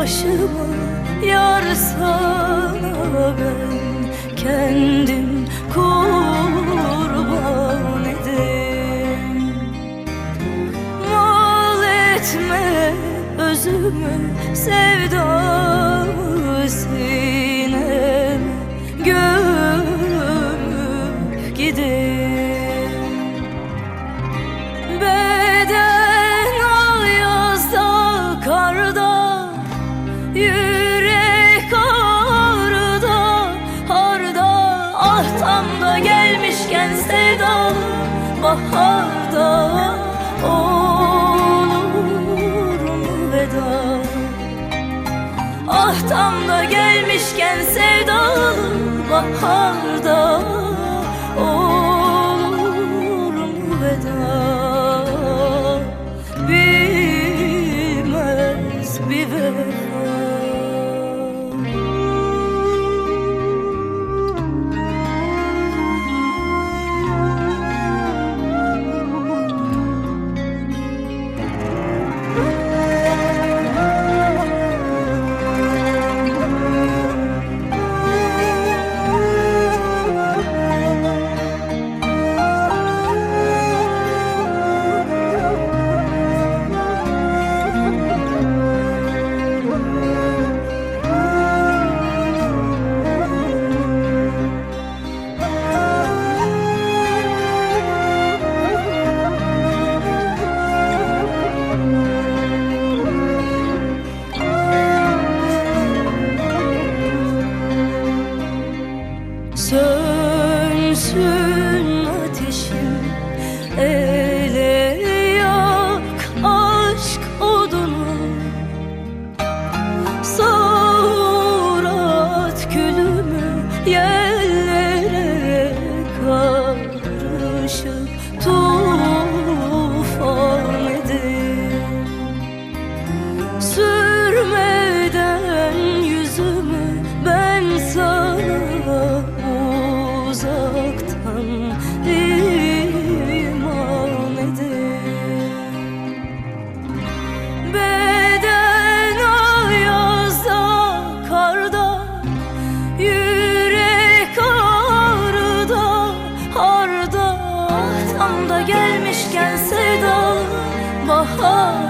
başımı yar sana ben kendim kurban edeyim Mal etme özümü sevdamı sineme gömüp Ah tam da gelmişken sevdalı baharda Olur mu veda. Ah tam da gelmişken sevdalı baharda Olur mu veda. Bilmez bir vefa oh.